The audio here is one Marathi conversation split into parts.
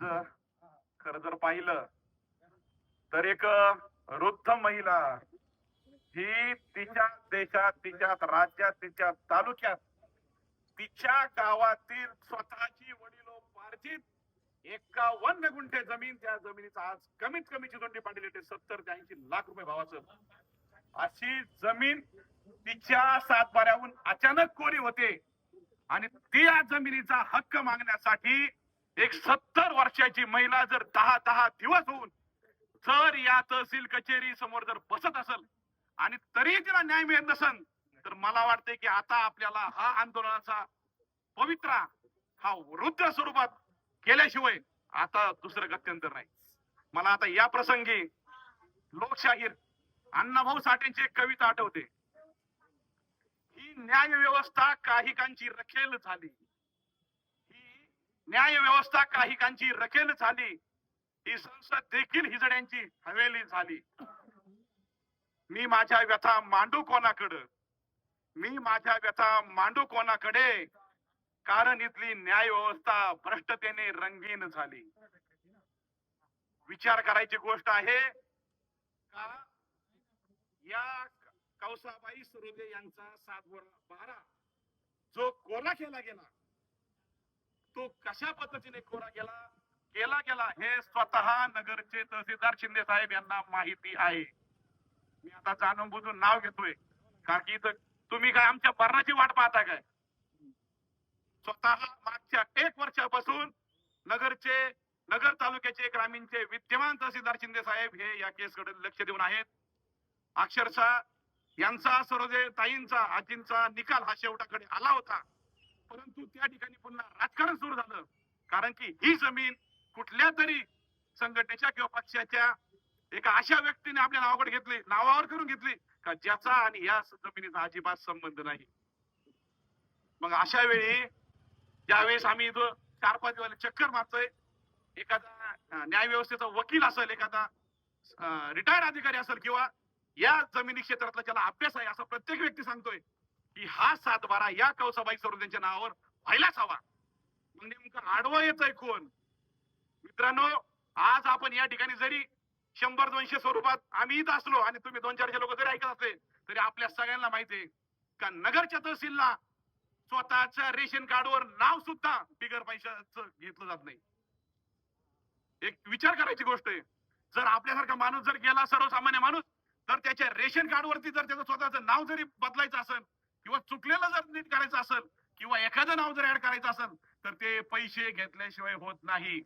आज खर जर पाहिलं तर एक वृद्ध महिला ही तिच्या देशात तिच्या राज्यात तिच्या तालुक्यात तिच्या गावातील स्वतःची वडिलोपार्जित एकावन्न गुंठे जमीन त्या जमिनीचा आज कमीत कमी चितोंडी पाटील येते सत्तर ते ऐंशी लाख रुपये भावाचं. अशी जमीन तिच्या सातबाऱ्याहून अचानक कोरी होते. आणि त्या जमिनीचा हक्क मागण्यासाठी एक सत्तर वर्षाची महिला जर दहा दहा दिवस होऊन जर या तहसील कचेरी समोर जर बसत असेल आणि तरी तिला न्याय मिळत नसेल तर मला वाटते की आता आपल्याला हा आंदोलनाचा पवित्रा हा वृद्ध स्वरूपात केल्याशिवाय आता दुसरं गत्यंतर नाही. मला आता या प्रसंगी लोकशाहीर अण्णाभाऊ साठेंची एक कविता आठवते. ही न्याय व्यवस्था काहीकांची रखेल झाली. न्याय व्यवस्था काहीकांची रखेल झाली ही संसद देखील हिजड्यांची हवेली झाली. मी माझ्या व्यथा मांडू कोणाकडं? मी माझ्या व्यथा मांडू कोणाकडे? कारण इथली न्याय व्यवस्था भ्रष्टतेने रंगीन झाली. विचार करायची गोष्ट आहे का? या कौसाबाई सुरुदे यांचा सात बारा जो कोरा केला गेला. तो कशा पद्धतीने कोरा गेला केला गेला हे स्वतः नगरचे तहसीलदार शिंदे साहेब यांना माहिती आहे. मी आता जाणून बुजून नाव घेतोय. कारण की तुम्ही काय आमच्या मरणाची वाट पाहता काय? स्वतः मागच्या एक वर्षापासून नगरचे नगर तालुक्याचे ग्रामीणचे विद्यमान तहसीलदार शिंदे साहेब हे या केसकडे लक्ष देऊन आहेत. अक्षरशः यांचा सरोदे ताईंचा आजींचा निकाल हा शेवटाकडे आला होता. परंतु त्या ठिकाणी पुन्हा राजकारण सुरू झालं. कारण की ही जमीन कुठल्या तरी संघटनेच्या किंवा पक्षाच्या एका अशा व्यक्तीने आपल्या नावाकडे घेतली नावावर करून घेतली का ज्याचा आणि या जमिनीचा अजिबात संबंध नाही. मग अशा वेळी ज्यावेळेस आम्ही इथं चार पाच वेळेला चक्कर मारतोय एखादा न्याय व्यवस्थेचा वकील असेल एखादा रिटायर्ड अधिकारी असेल किंवा या जमिनी क्षेत्रातला ज्याला अभ्यास आहे असा प्रत्येक व्यक्ती सांगतोय की हा सातबारा या कौसाबाई सरोद त्यांच्या नावावर व्हायलाच हवा. मग नेमकं आडवं येतंय कोण? मित्रांनो आज आपण या ठिकाणी जरी शंभर दोनशे स्वरूपात आम्ही इथं असलो आणि तुम्ही दोन चारशे लोक जरी ऐकत असले तरी आपल्या सगळ्यांना माहिती आहे का नगरच्या तहसीलला स्वतःच्या रेशन कार्डवर नाव सुद्धा बिगर पैशाचं घेतलं जात नाही. एक विचार करायची गोष्ट आहे. जर आपल्यासारखा माणूस जर गेला सर्वसामान्य माणूस तर त्याच्या रेशन कार्डवरती जर त्याचं स्वतःचं नाव जरी बदलायचं असेल किंवा चुकलेलं जर नीट करायचं असेल किंवा एखादं नाव जर ऍड करायचं असेल तर ते पैसे घेतल्याशिवाय होत नाही.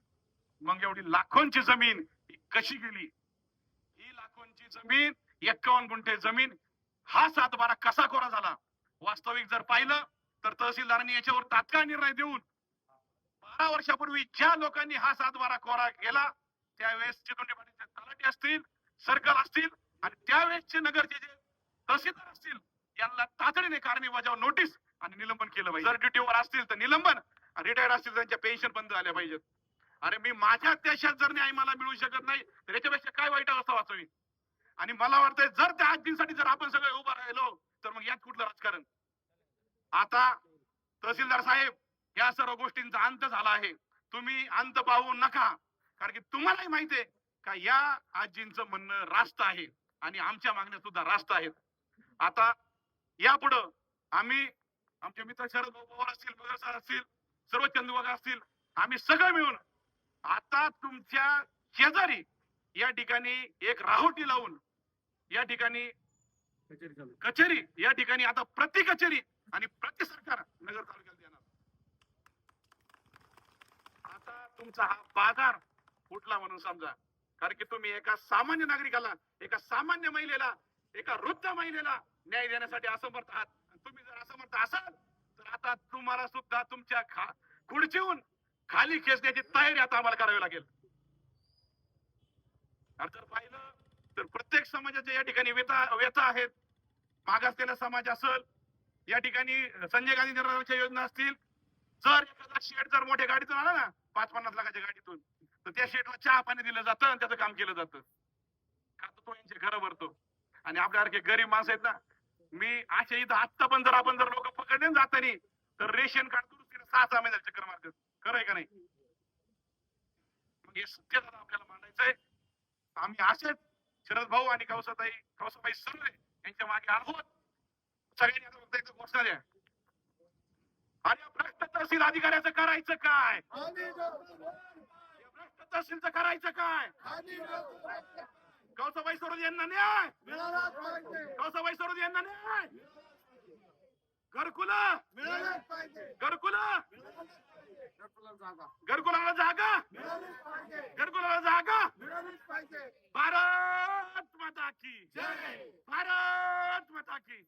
मग एवढी लाखोंची जमीन कशी गेली? ही लाखोंची जमीन एक्कावन्न गुंठे जमीन हा सातबारा कसा कोरा झाला? वास्तविक जर पाहिलं तर तहसीलदारांनी याच्यावर तात्काळ निर्णय देऊन बारा वर्षापूर्वी ज्या लोकांनी हा सातबारा कोरा केला त्यावेळेस चितुंडे पाटीलचे तलाठी असतील सर्कल असतील आणि त्यावेळेसचे नगरचे जे तहसीलदार असतील यांना तातडीने कारणे बजाव नोटीस आणि निलंबन केलं पाहिजे. जर ड्युटीवर असतील तर निलंबन रिटायर्ड असतील त्यांच्या पेन्शन बंद झाल्या पाहिजेत. अरे मी माझ्या देशात जर न्याय मला मिळू शकत नाही तर याच्यापेक्षा काय वाईट अवस्था वाचवी? आणि मला वाटतंय जर त्या आजींसाठी जर आपण सगळे उभं राहिलो तर मग यात कुठलं राजकारण? आता तहसीलदार साहेब या सर्व गोष्टींचा अंत झाला आहे. तुम्ही अंत पाहू नका. कारण की तुम्हालाही माहिती आहे का या आजींचं म्हणणं रास्त आहे. आणि आमच्या मागण्या सुद्धा रास्त आहेत. आता यापुढं आम्ही आमचे मित्र शरद पवार असतील भगत सर असतील सर्व चंदुबाग असतील आम्ही सगळे मिळून आता तुमच्या शेजारी या ठिकाणी एक राहोटी लावून या ठिकाणी कचेरी या ठिकाणी आता प्रति कचेरी आणि प्रति सरकार नगर तालुक्यात देणार. आता तुमचा हा बाजार फुटला म्हणून समजा. कारण की तुम्ही एका सामान्य नागरिकाला एका सामान्य महिलेला एका वृद्ध महिलेला न्याय देण्यासाठी असमर्थ आहात. तुम्ही जर असमर्थ असाल तर आता तुम्हाला सुद्धा तुमच्या खा खुर्चीहून खाली खेचण्याची तयारी आता आम्हाला करावी लागेल. जर पाहिलं तर प्रत्येक समाजाच्या या ठिकाणी व्यथा व्यथा आहेत. मागासलेला समाज असेल या ठिकाणी संजय गांधी निर्माणाच्या योजना असतील. जर एखादा शेड जर मोठ्या गाडीतून आला ना पाच पन्नास लाखाच्या गाडीतून तर त्या शेडला चहा पाणी दिलं जातं आणि त्याचं काम केलं जातं. का तो यांचे घर भरतो? आणि आपल्यासारखे गरीब माणसं आहेत ना मी अशा इथं आत्ता पण जर आपण जर लोक पकडले जातानी तर रेशन कार्ड दुरुस्तीने सहा सहा महिन्याला चक्कर मारतात. खरं आहे का नाही? हे सत्य आपल्याला मांडायचंय. आम्ही असेच शरद भाऊ आणि कौसाताई कौसाबाई सर्व यांच्या मागे आहोत. सगळ्यांनी आता फक्त एकदा घोषणा द्या. आणि भ्रष्ट तहसील अधिकाऱ्याचं करायचं काय? भ्रष्ट तहसीलचं करायचं काय? कौसाबाई सरोज यांना न्याय! कौसाबाई सरोज यांना न्याय! घरकुल! घरकुल! घरकुलाला जागा. घरकुलाला जागा! भारत माता की भारत माता की